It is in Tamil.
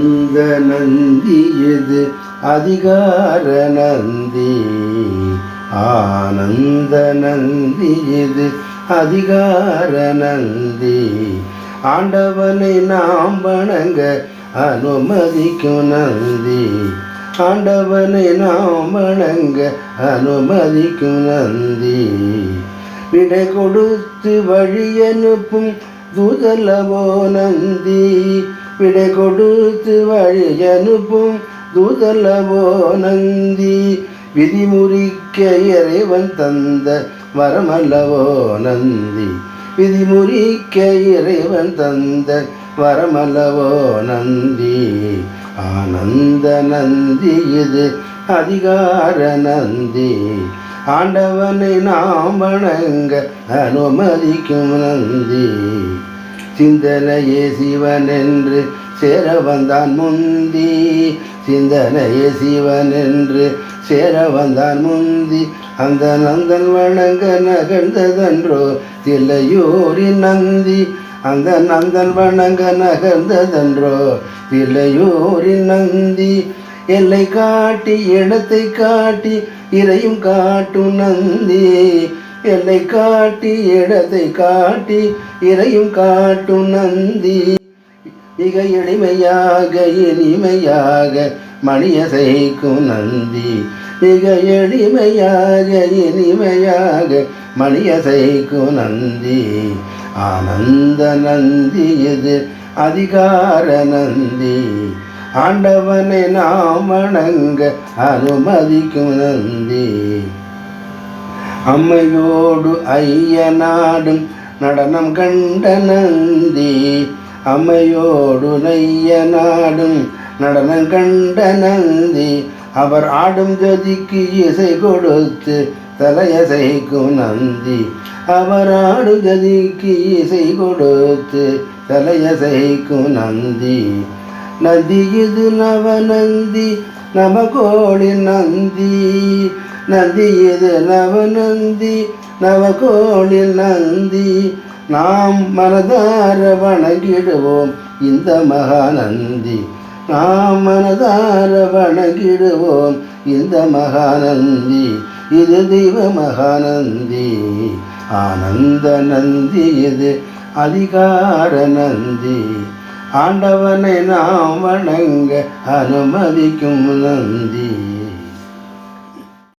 ஆனந்த நந்தி எது அதிகார நந்தி ஆனந்த நந்தி இது அதிகார நந்தி ஆண்டவனை நாம் வணங்க அனுமதிக்கும் நந்தி. ஆண்டவனை நாம் வணங்க அனுமதிக்கும் நந்தி. விடை கொடுத்து வழி அனுப்பும் தூதல்லவோ நந்தி. விடை கொடுத்து வழி அனுப்பும் தூதல்லவோ நந்தி விதிமுறிக்க இறைவன் தந்த வரமல்லவோ நந்தி விதிமுறிக்க இறைவன் தந்த வரமல்லவோ நந்தி ஆனந்த நந்தி இது அதிகார நந்தி. ஆண்டவனை நாம் வணங்க அனுமதிக்கும் நந்தி. சிந்தனையே சிவன் என்று சேர வந்தான் முந்தி. சிந்தனையே சிவன் என்று சேர வந்தான் முந்தி. அந்த நந்தன் வணங்க நகர்ந்ததன்றோ தில்லையூரின் நந்தி. அந்த நந்தன் வணங்க நகர்ந்ததன்றோ தில்லையூரின் நந்தி. எல்லை காட்டி இடத்தை காட்டி இறையும் காட்டும் நந்தி. எல்லை காட்டி இடத்தை காட்டி இறையும் காட்டும் நந்தி. மிக எளிமையாக இனிமையாக மணியசைக்கும் நந்தி. மிக எளிமையாக இனிமையாக மணியசைக்கும் நந்தி. ஆனந்த நந்தி இது அதிகார நந்தி. ஆண்டவனை நாம் வணங்க அனுமதிக்கும் நந்தி. அம்மையோடு ஐயனாடும் நடனம் கண்ட நந்தி. அம்மையோடு நையனாடும் நடனம் கண்ட நந்தி. அவர் ஆடும் ஜதிக்கு இசை கொடுத்து தலையசைக்கும் நந்தி. அவர் ஆடும் ஜதிக்கு இசை கொடுத்து தலையசைக்கும் நந்தி. நந்தி இது நவநந்தி நவகோடி நந்தி நந்தி. இது நவநந்தி நவகோளில் நந்தி. நாம் மனதார வணங்கிடுவோம் இந்த மகாநந்தி. நாம் மனதார வணங்கிடுவோம் இந்த மகாநந்தி. இது தெய்வ மகாநந்தி. ஆனந்த நந்தி இது அதிகார நந்தி. ஆண்டவனை நாம் வணங்க அனுமதிக்கும் நந்தி.